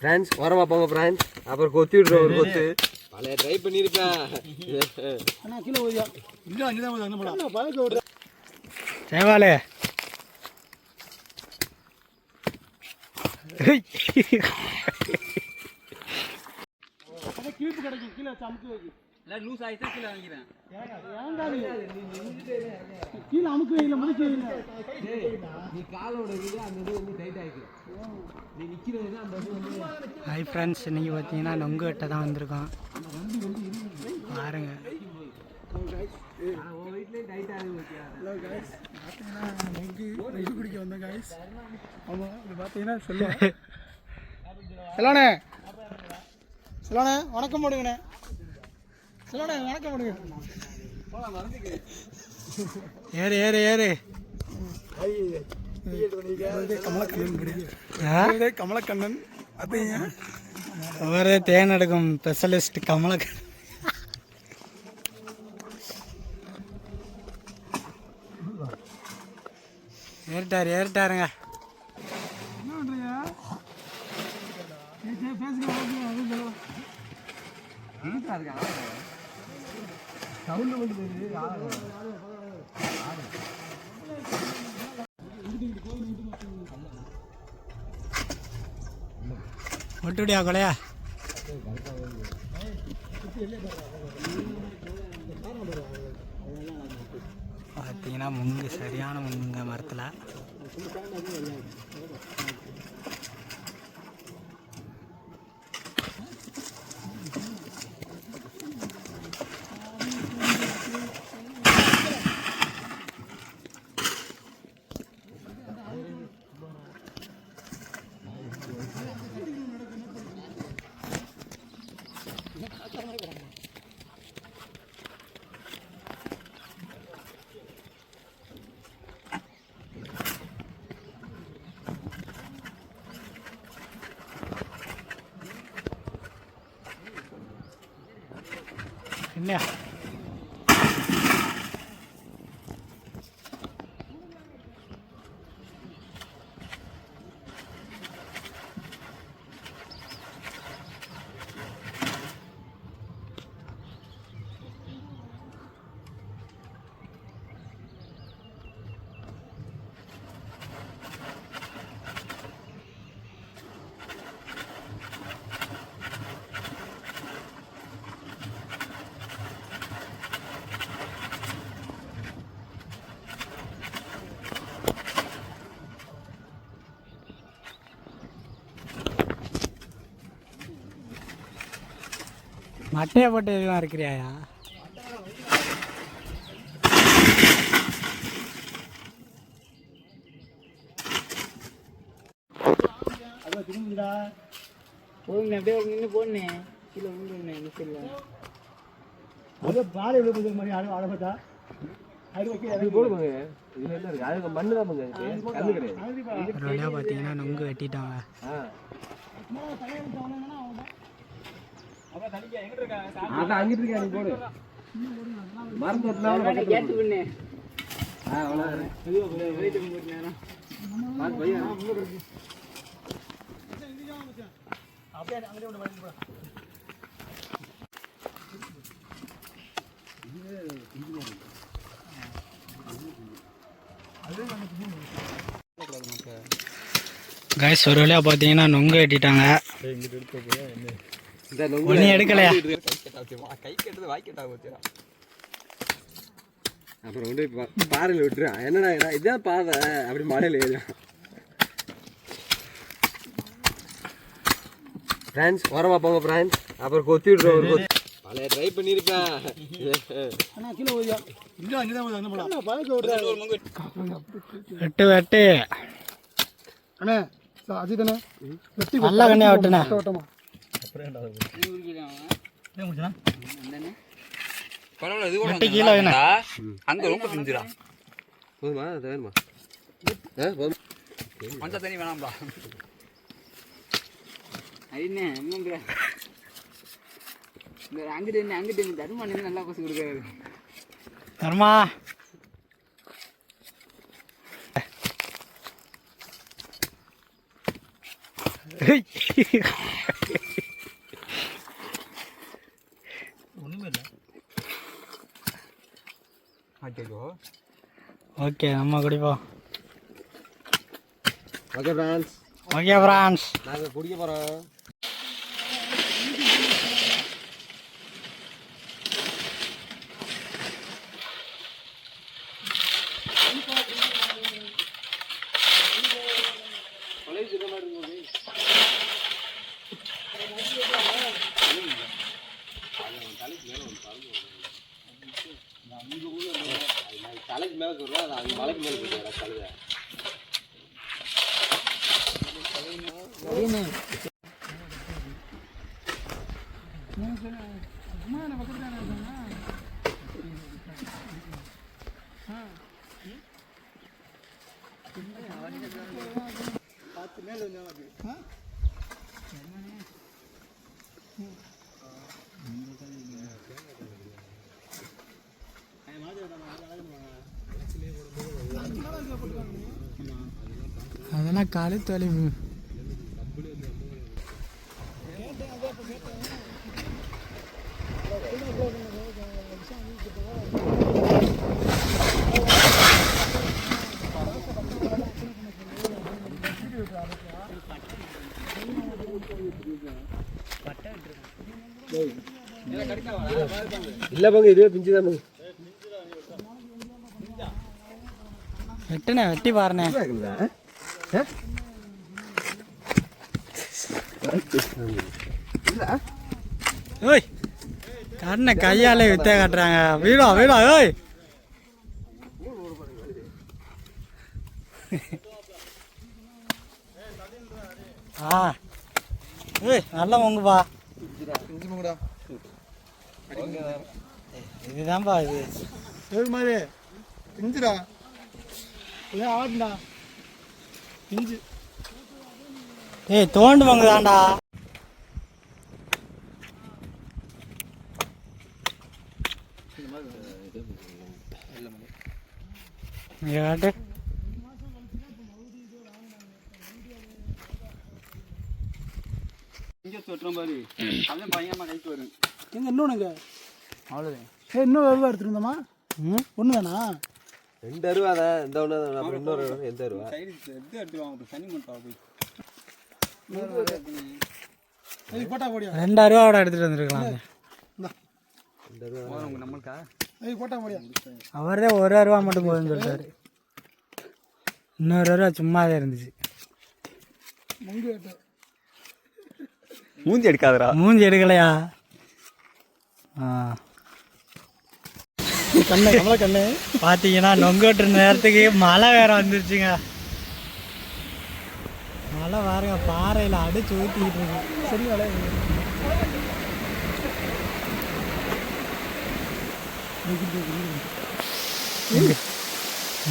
France ஓரமா போங்க France அப்புறம் கொத்தி விடுறோம் ஒரு கொத்து. பழைய ட்ரை பண்ணியிருப்பேன் அண்ணா கீழே ஓதியா இல்லை அங்கே தான் பழக்க சேவாலே. கிழிப்பு கிடைக்கும் கீழே வச்சு அமுக்கி வைக்கும் லூஸ் ஆயிடுச்சு கீழே வாங்கிக்கிறேன் கீழே அமுக்கி வைக்கல முதுக்கி வைக்கல நீ காலோட இது அந்த இது வந்து டைட் ஆயிக்கு. நீ நிக்கிறது அந்த இது வந்து ஹாய் ஃப்ரெண்ட்ஸ் இன்னைக்கு பார்த்தீங்கன்னா நொங்கு வெட்ட தான் வந்திருக்கோம். பாருங்க. குடிக்க வந்தேன் காய்ஸ் ஆமாம் இது பார்த்தீங்கன்னா சொல்லுவேன் செல்லோண்ணே செல்லோண்ணே வணக்கம் போடுங்கண்ணே செல்லோண்ணே வணக்கம் போடுங்க. ஏறு ஏறு ஏறு. கமலக்கண்ணன் கமலக்கண்ணன் அவரே தேன் எடுக்கும் ஸ்பெஷலிஸ்ட் கமலக் ஏறிட்டார் ஏறிட்டாருங்க. சவுண்டு வந்து தெரியுது கொலையா? பார்த்தீங்கன்னா முங்கு சரியான முங்குங்க மரத்தில். என்ன மட்டையை போட்டு எதுவும் இருக்கிறியாயா போடுங்க அப்படியே நின்று போடுனே கீழே சைடில் அது பாறை விட போகுது மாதிரி ஒரு வழியாக பார்த்தீங்கன்னா நொங்கு வெட்டிட்டாங்க. அதான் அங்கிட்டு இருக்கா நீ போடு. மருந்து பண்ணு ஆ அப்படியே அங்கே போடா கைஸ் ஒரு வழியாக பார்த்தீங்கன்னா நொங்கு வெட்டிட்டாங்க. ஒன்றும் எடுக்கலையா? கை கெட்டது வாய் கெட்டா போச்சு. அப்புறம் கொண்டு பாறையில விட்டுருவான் என்னடா இதா- இதான் பாதை அப்படி மலையில ஏறிடும் ஃப்ரான்ஸ் ஓரமா போங்க ஃப்ரான்ஸ் அப்புறம் கொத்தி விடுறோம் ஒரு கொத்து. பழைய ட்ரை பண்ணியிருப்பேன் வெட்டு வெட்டு. அண்ணே நல்லா கண்ணியா வெட்டுனே ஓட்டமா பரவாயில்ல இது வெட்டி கீழே வேணும் அங்க ரொம்ப பிஞ்சுடா போதுமா அது வேணுமா மஞ்சள் தண்ணி வேணாம்டா ஐயண்ணே என்னங்கிற இந்த அங்கிட்டு என்ன அங்கிட்டு என்ன தருமா நின்று நல்லா பசு கொடுக்காரு தர்மா. ஓகே நம்ம குடிப்போம் ஓகே ஃப்ரெண்ட்ஸ். ஓகே ஃப்ரான்ஸ் நாங்கள் குடிக்க போகிறோம் தலைக்கு மேலே சொல்கிறோம் அது அது மலைக்கு மேலே போயிட்டு கழுதை அதெல்லாம் கழுத்து தொலைவு. இல்லை பங்கு இதுவே பிஞ்சு தான் பங்கு. வெட்டுனே வெட்டி பாருண்ணே ஓய் கண்ணை கையாலே வித்தே காட்டுறாங்க வீடா வீடா ஓய் ஆ ஏய் நல்லா உங்கப்பா இதுதான்ப்பா இது மாதிரி செஞ்சுடா ஏன் ஆடுடா. பிஞ்சு ஏய் தோண்டு வாங்குதாண்டா இங்க காட்டு. எங்க இன்னொன்னுங்க. அவ்வளோதான் ஏ இன்னும் எவ்வளோ எடுத்துருந்தோமா ம்? ஒன்று தானா ரெண்டு அருவா தான். இந்த ஒன்று இன்னொரு அருவா, எந்த அருவா. ஏய் போட்டா போடியா ரெண்டாயிரம் ரூபாவோட எடுத்துட்டு வந்திருக்கலாம் இந்த. அருவா ஏய் போட்டா போடியா அவரே ஒரு ரூபா மட்டும் போதுன்னு சொல்லிட்டாரு இன்னொரு ரூபா சும்மாவே இருந்துச்சு. மூஞ்சி எடுக்காதடா. மூஞ்சி எடுக்கலையா? ஆ. கண்ணே கமல கண்ணே. பார்த்தீங்கன்னா நொங்கோட்டு நேரத்துக்கு மழை வேற வந்துருச்சுங்க. மழை பாருங்க பாறையில் அடிச்சு ஊற்றிக்கிட்டு இருக்கு. சரி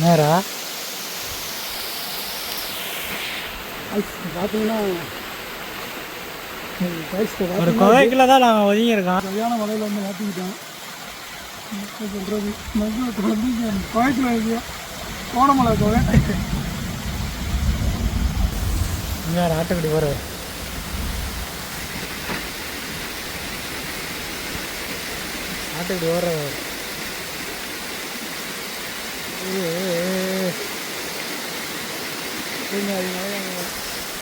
நேரா பார்த்தீங்கன்னா ஒரு குகைக்குள்ள தான் நாங்கள் ஒதுங்கியிருக்கோம். சரியான மலையில் வந்து மாற்றிக்கிட்டோம் சொல்கிறது மருந்து வந்து இங்கே குவைத்தில் இருக்கு கோடமலை குகை இங்கே ஆட்டுக்குடி போகிற ஆட்டுக்குடி ஏ ஏ அது ஏ